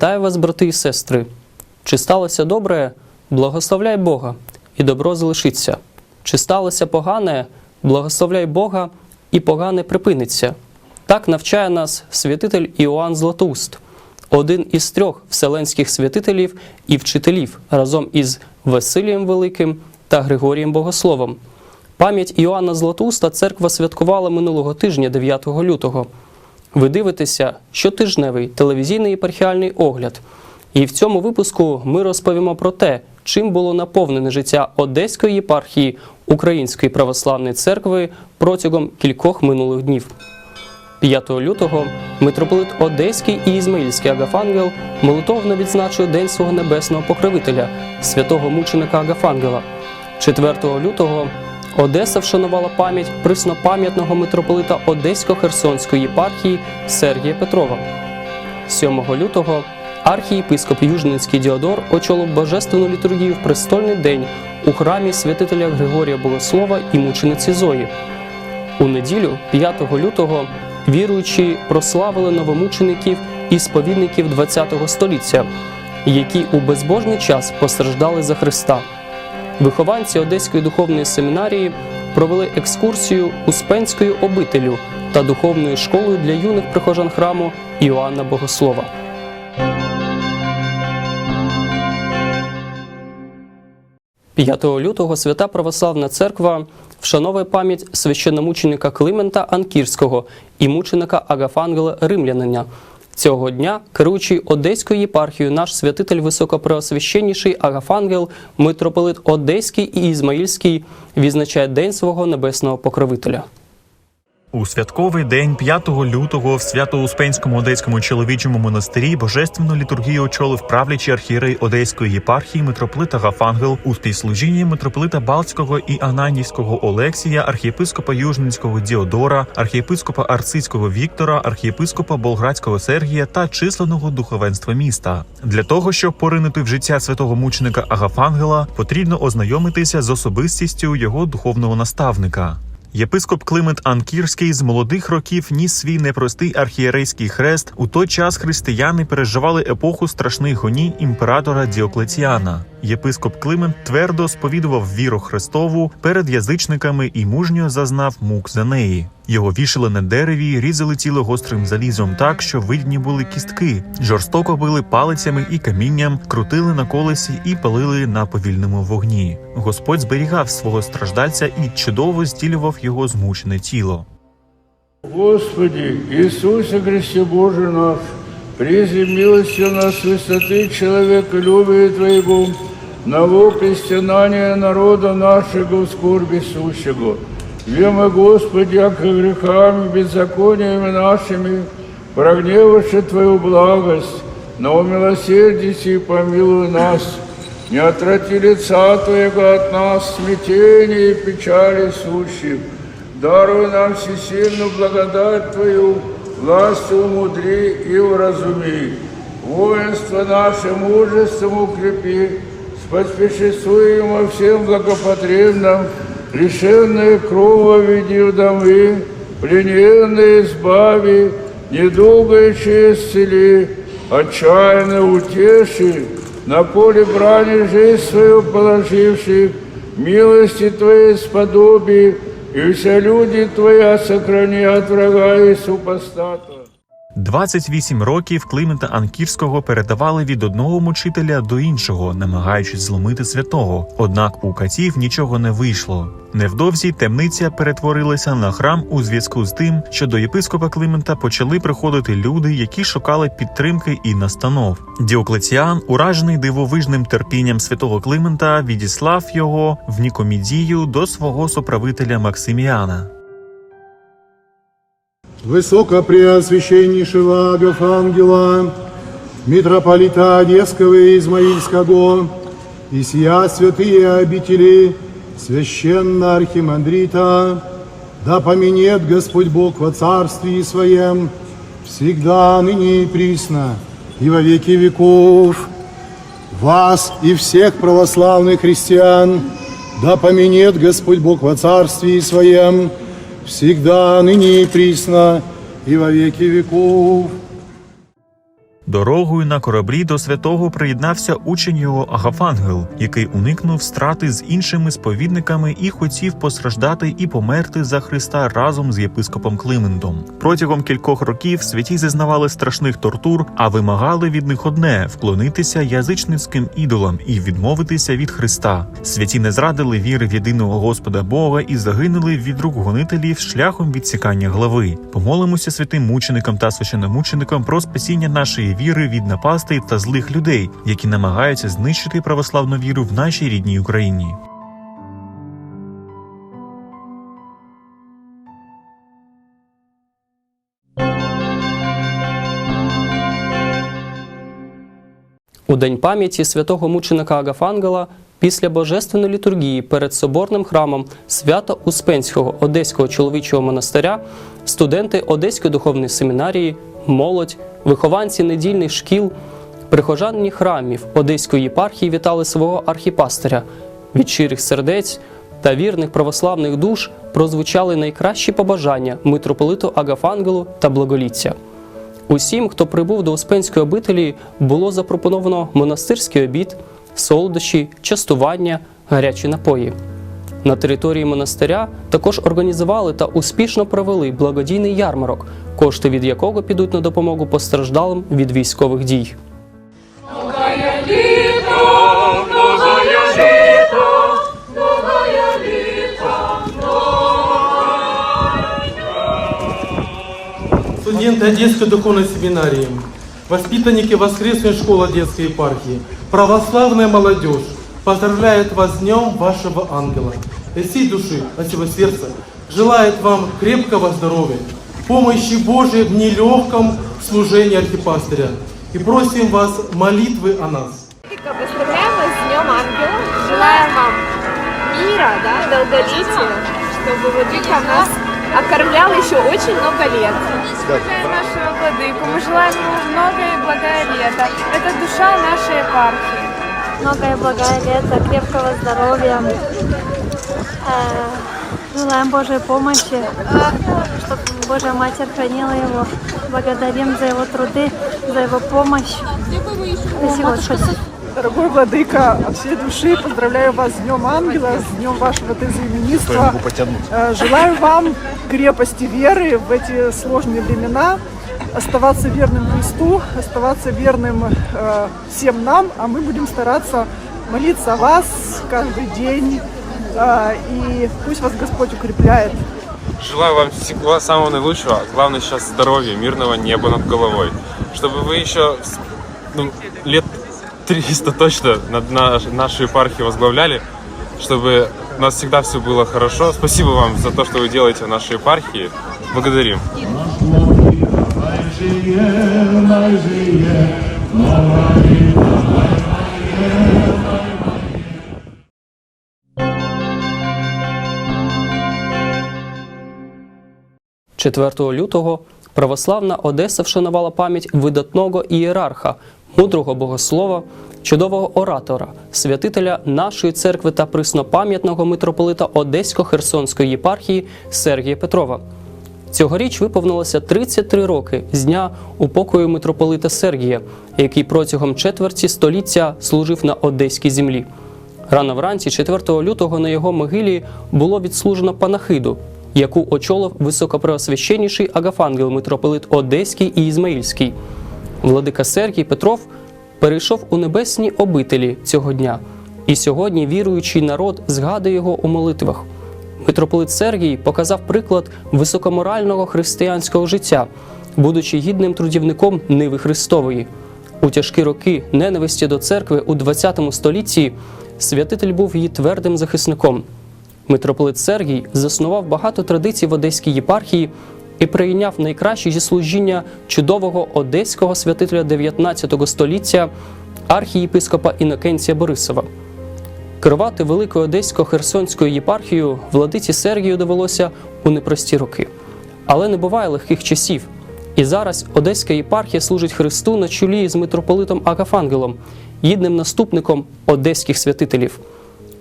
Вітаю вас, брати і сестри. Чи сталося добре, благословляй Бога, і добро залишиться. Чи сталося погане, благословляй Бога, і погане припиниться. Так навчає нас святитель Іоанн Златоуст, один із трьох вселенських святителів і вчителів разом із Василієм Великим та Григорієм Богословом. Пам'ять Іоанна Златоуста церква святкувала минулого тижня, 9 лютого. Ви дивитеся щотижневий телевізійний єпархіальний огляд. І в цьому випуску ми розповімо про те, чим було наповнене життя Одеської єпархії Української православної церкви протягом кількох минулих днів. 5 лютого митрополит Одеський і Ізмаїльський Агафангел молитовно відзначує День свого небесного покровителя, святого мученика Агафангела. 4 лютого Одеса вшанувала пам'ять приснопам'ятного митрополита Одесько-Херсонської єпархії Сергія Петрова. 7 лютого архієпископ Южненський Діодор очолив божественну літургію в престольний день у храмі святителя Григорія Богослова і мучениці Зої. У неділю, 5 лютого, віруючі прославили новомучеників і сповідників ХХ століття, які у безбожний час постраждали за Христа. Вихованці Одеської духовної семінарії провели екскурсію Успенською обителю та духовною школою для юних прихожан храму Іоанна Богослова. – 5 лютого Свята Православна Церква вшановує пам'ять священномученика Климента Анкірського і мученика Агафангела Римлянина. Цього дня, керуючий Одеською єпархією, наш святитель високопреосвященніший Агафангел, митрополит Одеський і Ізмаїльський, відзначає День свого небесного покровителя. У святковий день 5 лютого в Свято-Успенському Одеському чоловічому монастирі божественну літургію очолив правлячий архієрей Одеської єпархії митрополита Гафангел у співслужінні митрополита Балтського і Ананівського Олексія, архієпископа Южненського Діодора, архієпископа Арцицького Віктора, архієпископа Болградського Сергія та численного духовенства міста. Для того щоб поринути в життя святого мученика Агафангела, потрібно ознайомитися з особистістю його духовного наставника. Єпископ Климент Анкірський з молодих років ніс свій непростий архієрейський хрест. У той час християни переживали епоху страшних гоні імператора Діоклетіана. Єпископ Климент твердо сповідував віру Христову перед язичниками і мужньо зазнав мук за неї. Його вішали на дереві, різали тіло гострим залізом так, що видні були кістки, жорстоко били палицями і камінням, крутили на колесі і палили на повільному вогні. Господь зберігав свого страждальця і чудово зділював його змучене тіло. Господи, Иисусе Христе Боже наш, призи милостью нас с высоты человеколюбия Твоего, на вопли стенания народа нашего в скорби сущего. Вема, Господи, яко грехами, беззакониями нашими, прогневавши Твою благость, но умилосердись и помилуй нас. Не отврати лица Твоего от нас, смятения и печали сущих, Даруй нам всесильную благодать Твою, властью умудри и уразуми. Воинство наше мужеством укрепи, споспешествуем во всем благопотребном, лишенные крова веди в домы, плененные избави, недугающие исцели, отчаянно утеши, на поле брани жизнь свою положивших, милости Твоей сподоби, и все люди Твоя сохрани от врага и супостата. 28 років Климента Анкірського передавали від одного мучителя до іншого, намагаючись зломити святого. Однак у катів нічого не вийшло. Невдовзі темниця перетворилася на храм у зв'язку з тим, що до єпископа Климента почали приходити люди, які шукали підтримки і настанов. Діоклеціан, уражений дивовижним терпінням святого Климента, відіслав його в Нікомідію до свого соправителя Максиміана. Высокопреосвященнейшего Агафангела, митрополита Одесского и Измаильского, и сия святые обители священно архимандрита, да поменет Господь Бог во Царстве Своем, всегда, ныне и присно, и во веки веков. Вас и всех православных христиан, да поменет Господь Бог во Царстве Своем, всегда, ныне и присно, и во веки веков. Дорогою на кораблі до святого приєднався учень його Агафангел, який уникнув страти з іншими сповідниками і хотів постраждати і померти за Христа разом з єпископом Климендом. Протягом кількох років святі зазнавали страшних тортур, а вимагали від них одне вклонитися язичницьким ідолам і відмовитися від Христа. Святі не зрадили віри в єдиного Господа Бога і загинули від рук гонителів шляхом відсікання глави. Помолимося святим мученикам та священномученикам про спасіння нашої віри від напастей та злих людей, які намагаються знищити православну віру в нашій рідній Україні. У день пам'яті святого мученика Агафангела після божественної літургії перед соборним храмом Свято-Успенського Одеського чоловічого монастиря студенти Одеської духовної семінарії, молодь, вихованці недільних шкіл, прихожани храмів Одеської єпархії вітали свого архіпастиря від щирих сердець та вірних православних душ прозвучали найкращі побажання митрополиту Агафангелу та благоліття. Усім, хто прибув до Успенської обителі, було запропоновано монастирський обід, солодощі, частування, гарячі напої. На території монастиря також організували та успішно провели благодійний ярмарок, кошти від якого підуть на допомогу постраждалим від військових дій. студенты Одесской духовной семинарии, воспитанники воскресной школы Одесской епархии, православная молодежь, поздравляет вас с Днем вашего ангела. Из всей души, от всего сердца, желает вам крепкого здоровья, помощи Божией в нелегком служении архипастыря. И просим вас молитвы о нас. Поздравляем вас с Днем Ангела. Желаем вам мира, да, долголетия, чтобы Владыка нас окормлял еще очень много лет. Уважаем нашего владыку, мы желаем ему многое и благое лето. Это душа нашей епархии. Многое благое лето, крепкого здоровья. Э, Желаем Божьей помощи, чтобы Божья Матерь хранила его. Благодарим за его труды, за его помощь. Спасибо. Дорогой Владыка, от всей души поздравляю вас с Днем Ангела, с Днем вашего тезаименитства. Э, Желаю вам крепости веры в эти сложные времена, оставаться верным Христу, оставаться верным э, всем нам, а мы будем стараться молиться о вас каждый день. Э, И пусть вас Господь укрепляет. Желаю вам всего самого наилучшего, главное сейчас здоровья, мирного неба над головой. Чтобы вы еще ну, лет 300 точно над наш- нашу епархию возглавляли, чтобы у нас всегда все было хорошо. Спасибо вам за то, что вы делаете в нашей епархии. Благодарим. – 4 лютого православна Одеса вшанувала пам'ять видатного ієрарха, мудрого богослова, чудового оратора, святителя нашої церкви та приснопам'ятного митрополита Одесько-Херсонської єпархії Сергія Петрова. Цьогоріч виповнилося 33 роки з дня упокою митрополита Сергія, який протягом четверті століття служив на одеській землі. Рано вранці, 4 лютого, на його могилі було відслужено панахиду, яку очолив високопреосвященніший Агафангел митрополит Одеський і Ізмаїльський. Владика Сергій Петров перейшов у небесні обителі цього дня, і сьогодні віруючий народ згадує його у молитвах. Митрополит Сергій показав приклад високоморального християнського життя, будучи гідним трудівником Ниви Христової. У тяжкі роки ненависті до церкви у ХХ столітті святитель був її твердим захисником. Митрополит Сергій заснував багато традицій в Одеській єпархії і прийняв найкраще зі служіння чудового одеського святителя 19 століття архієпископа Інокенція Борисова. Керувати Великою Одесько-Херсонською єпархією владиці Сергію довелося у непрості роки. Але не буває легких часів. І зараз Одеська єпархія служить Христу на чолі з митрополитом Агафангелом, гідним наступником одеських святителів.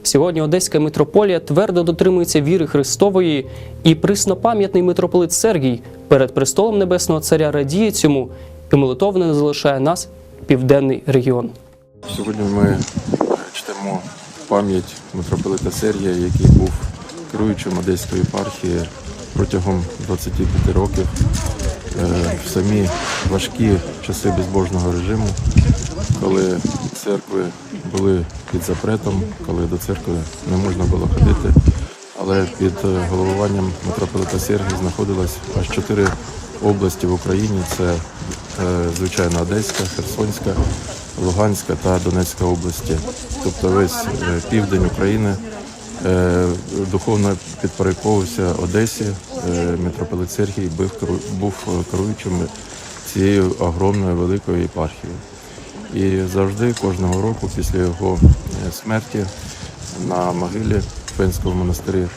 Сьогодні Одеська митрополія твердо дотримується віри Христової, і приснопам'ятний митрополит Сергій перед престолом Небесного Царя радіє цьому і молитовно не залишає нас південний регіон. Сьогодні ми чтимо пам'ять митрополита Сергія, який був керуючим Одеської єпархії протягом 25 років Е, в самі важкі часи безбожного режиму, коли церкви були під запретом, коли до церкви не можна було ходити. Але під е, головуванням митрополита Сергія знаходилось аж чотири області в Україні: це е, звичайно Одеська, Херсонська, Луганська та Донецька області. Тобто весь е, південь України е, духовно підпорядковувався Одесі. Е, Митрополит Сергій був, керуючим цією огромною великою єпархією. І завжди кожного року після його смерті на могилі в Фенському монастирі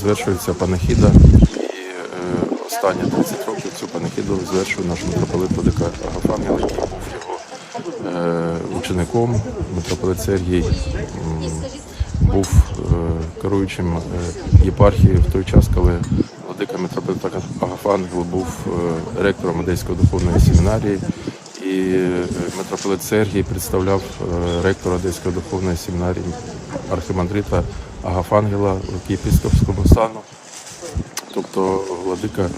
звершується панахіда. І останні 30 років цю панахіду звершує наш митрополит Владика Агафангел, який учеником. Митрополит Сергій був е, керуючим е, єпархією в той час, коли владика митрополит Агафангел був е, ректором Одеської духовної семінарії. І е, митрополит Сергій представляв е, ректора Одеської духовної семінарії архимандрита Агафангела в єпископському стану. Тобто владика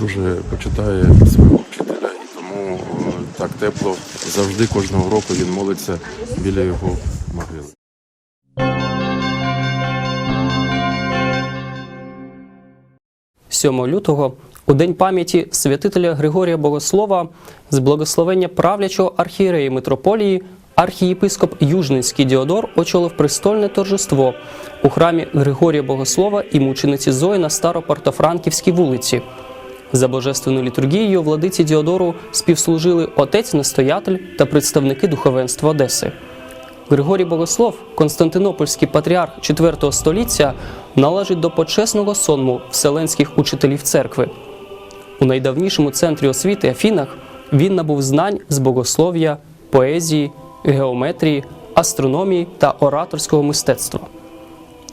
дуже почитає свого вчителя і тому е, так тепло завжди кожного року він молиться біля його могили. – 7 лютого, у день пам'яті святителя Григорія Богослова, з благословення правлячого архієреї митрополії, архієпископ Южницький Діодор очолив престольне торжество у храмі Григорія Богослова і мучениці Зої на Старопортофранківській вулиці. За божественною літургією владиці Діодору співслужили отець-настоятель та представники духовенства Одеси. Григорій Богослов, Константинопольський патріарх IV століття, належить до почесного сонму вселенських учителів церкви. У найдавнішому центрі освіти Афінах він набув знань з богослов'я, поезії, геометрії, астрономії та ораторського мистецтва.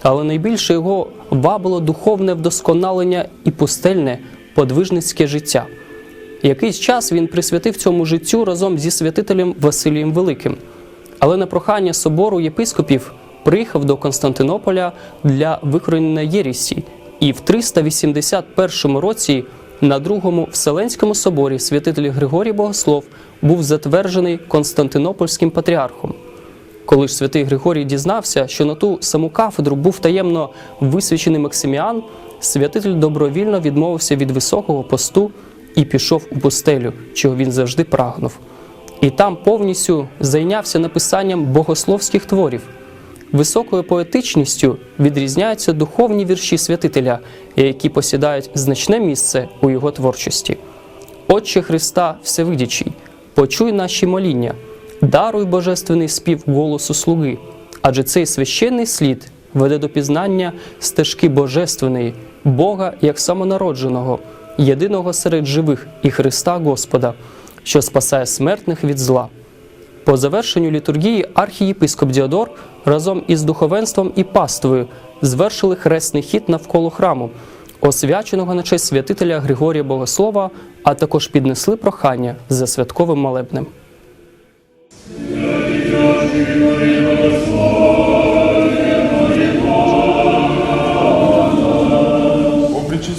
Але найбільше його вабило духовне вдосконалення і пустельне подвижницьке життя. Якийсь час він присвятив цьому життю разом зі святителем Василієм Великим. Але на прохання собору єпископів приїхав до Константинополя для викоренення єрісі, і в 381 році на другому Вселенському соборі святитель Григорій Богослов був затверджений Константинопольським патріархом. Коли ж святий Григорій дізнався, що на ту саму кафедру був таємно висвячений Максиміан, святитель добровільно відмовився від високого посту і пішов у пустелю, чого він завжди прагнув. І там повністю зайнявся написанням богословських творів. Високою поетичністю відрізняються духовні вірші святителя, які посідають значне місце у його творчості. Отче Христа Всевидячий, почуй наші моління, даруй божественний спів голосу слуги, адже цей священний слід веде до пізнання стежки божественної, Бога як самонародженого, єдиного серед живих і Христа Господа, що спасає смертних від зла. По завершенню літургії архієпископ Діодор разом із духовенством і паствою звершили хресний хід навколо храму, освяченого на честь святителя Григорія Богослова, а також піднесли прохання за святковим молебнем.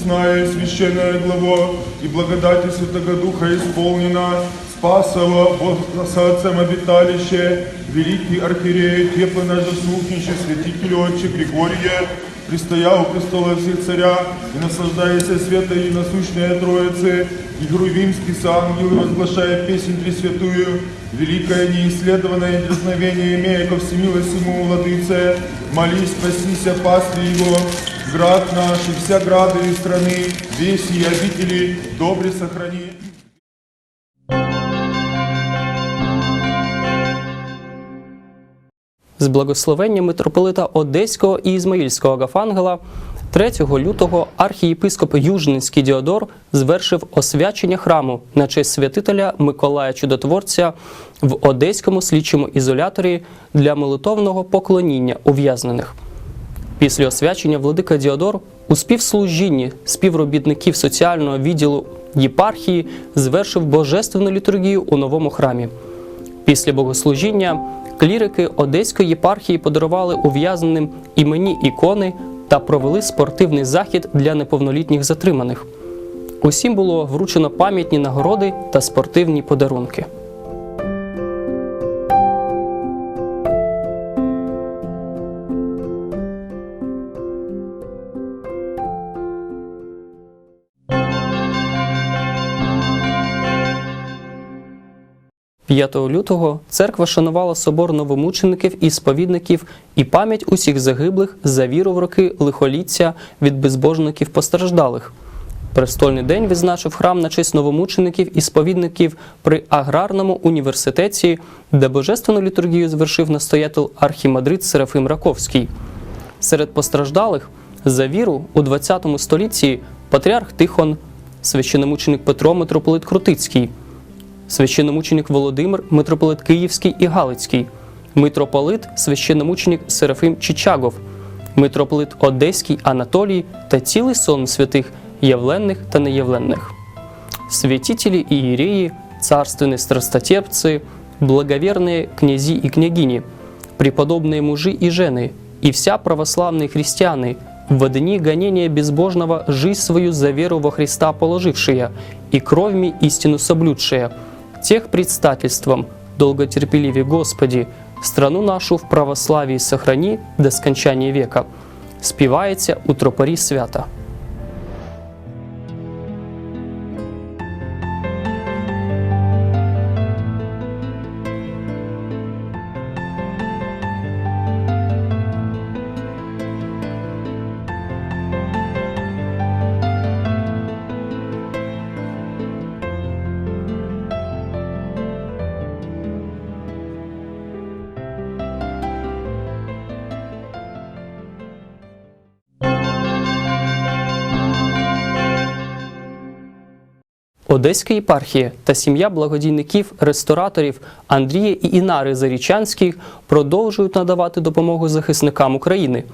И священная глава, и благодати Святого Духа исполнена, Спасова, Бога со Отцем обиталище, великий архиерей, теплый наш заступничий, святитель Отче Григория, пристоя у престола всех царя, и наслаждаясь святой и насущной Троицы, и Грувимский с ангелы, возглашая песнь Пресвятую, великое неисследованное дерзновение, имея ко всемилостному владыце, молись, спасися пастве его, град наш и вся грады и страны, весь и обители, добре сохрани. З благословення митрополита Одеського і Ізмаїльського Агафангела 3 лютого архієпископ Южницький Діодор звершив освячення храму на честь святителя Миколая Чудотворця в Одеському слідчому ізоляторі для молитовного поклоніння ув'язнених. Після освячення владика Діодор у співслужінні співробітників соціального відділу єпархії звершив божественну літургію у новому храмі. Після богослужіння клірики Одеської єпархії подарували ув'язненим імені ікони та провели спортивний захід для неповнолітніх затриманих. Усім було вручено пам'ятні нагороди та спортивні подарунки. – 5 лютого церква шанувала собор новомучеників і сповідників і пам'ять усіх загиблих за віру в роки лихоліття від безбожників постраждалих. Престольний день відзначив храм на честь новомучеників і сповідників при аграрному університеті, де божественну літургію звершив настоятель архімандрит Серафим Раковський. Серед постраждалих за віру у 20 столітті патріарх Тихон, священомученик Петро митрополит Крутицький, священомученик Володимир, митрополит Київський і Галицький, митрополит, священомученик Серафим Чичагов, митрополит Одеський Анатолій та цілий сон святих явленних та неявленних. Святители и иереи, царственные страстотепцы, благоверные князи и княгини, преподобные мужи и жены, и вся православные христианы, в дни гонения безбожного жизнь свою за веру во Христа положившие, и кровьми истину соблюдшие, тех предстательством, долготерпеливе Господи, страну нашу в православии сохрани до скончания века. Співається у тропарі свята. Одеська єпархія та сім'я благодійників, рестораторів Андрія і Інари Зарічанських продовжують надавати допомогу захисникам України.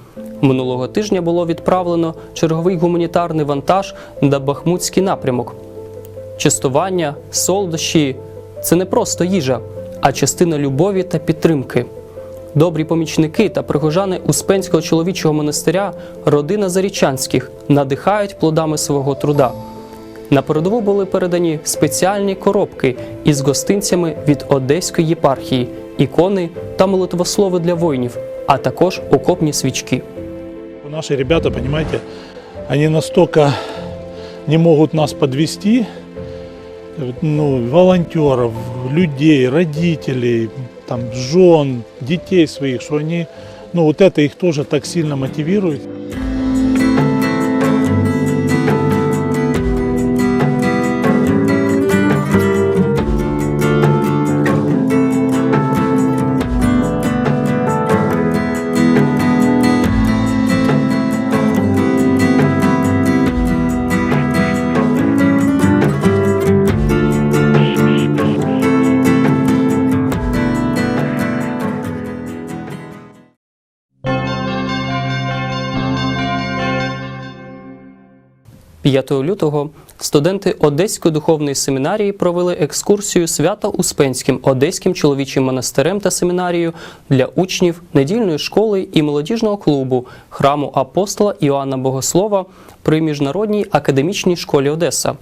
Минулого тижня було відправлено черговий гуманітарний вантаж на Бахмутський напрямок. Частування, солодощі це не просто їжа, а частина любові та підтримки. Добрі помічники та прихожани Успенського чоловічого монастиря, родина Зарічанських, надихають плодами свого труда. На передову були передані спеціальні коробки із гостинцями від Одеської єпархії, ікони та молитвослови для воїнів, а також окопні свічки. Наши ребята, понимаете, они настолько не могут нас подвести, ну, волонтеров, людей, родителей, там, жен, детей своих, что они, ну, вот это их тоже так сильно мотивирует. – 5 лютого студенти Одеської духовної семінарії провели екскурсію Свято-Успенським Одеським чоловічим монастирем та семінарією для учнів недільної школи і молодіжного клубу храму апостола Іоанна Богослова при Міжнародній академічній школі Одеса.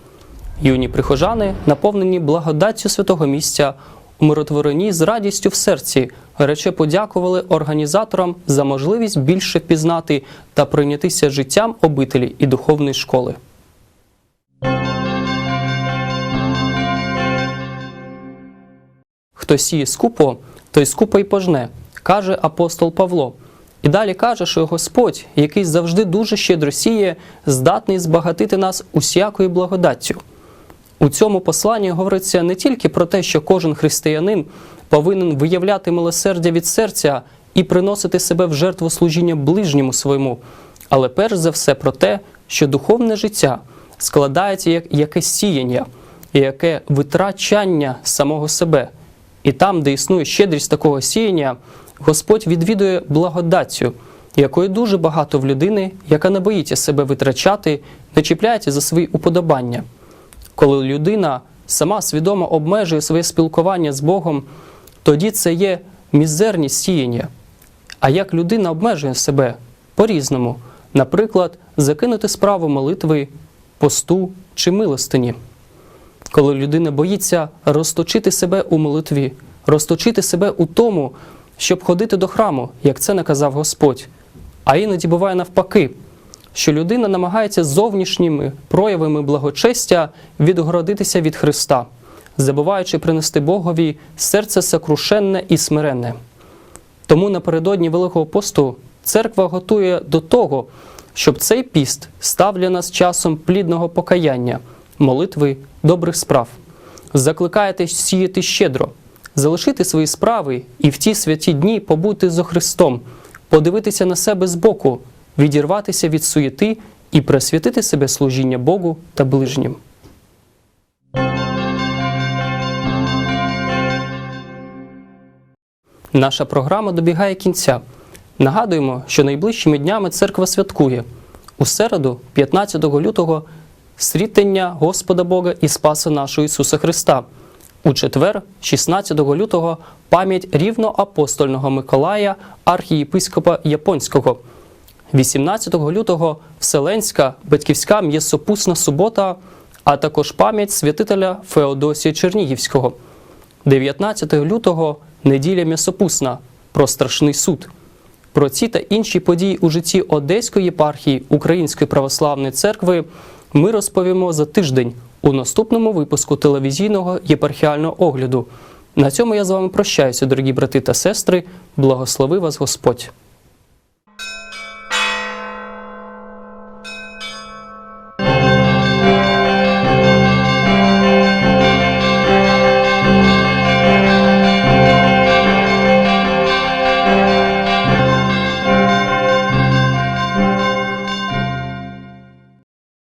Юні прихожани, наповнені благодаттю святого місця, умиротворені з радістю в серці, рече подякували організаторам за можливість більше пізнати та прийнятися життям обителі і духовної школи. Хто сіє скупо, той скупо й пожне, каже апостол Павло. І далі каже, що Господь, який завжди дуже щедро сіє, здатний збагатити нас усякою благодаттю. У цьому посланні говориться не тільки про те, що кожен християнин повинен виявляти милосердя від серця і приносити себе в жертву служіння ближньому своєму, але перш за все про те, що духовне життя складається як якесь сіяння, яке витрачання самого себе. І там, де існує щедрість такого сіяння, Господь відвідує благодаттю, якої дуже багато в людини, яка не боїться себе витрачати, не чіпляється за свої уподобання. Коли людина сама свідомо обмежує своє спілкування з Богом, тоді це є мізерність сіяння. А як людина обмежує себе по-різному, наприклад, закинути справу молитви, посту чи милостині. Коли людина боїться розточити себе у молитві, розточити себе у тому, щоб ходити до храму, як це наказав Господь. А іноді буває навпаки, що людина намагається зовнішніми проявами благочестя відгородитися від Христа, забуваючи принести Богові серце сокрушенне і смиренне. Тому напередодні Великого посту церква готує до того, щоб цей піст став для нас часом плідного покаяння, молитви, добрих справ. Закликаєте сіяти щедро, залишити свої справи і в ті святі дні побути зо Христом, подивитися на себе збоку, відірватися від суєти і присвятити себе служіння Богу та ближнім. Наша програма добігає кінця. Нагадуємо, що найближчими днями церква святкує у середу, 15 лютого, срітення Господа Бога і Спаса нашого Ісуса Христа. У четвер, 16 лютого, пам'ять рівноапостольного Миколая, архієпископа Японського. 18 лютого Вселенська батьківська м'єсопусна субота, а також пам'ять святителя Феодосія Чернігівського. 19 лютого неділя м'ясопусна про страшний суд. Про ці та інші події у житті Одеської єпархії Української православної церкви ми розповімо за тиждень у наступному випуску телевізійного єпархіального огляду. На цьому я з вами прощаюся, дорогі брати та сестри. Благослови вас Господь!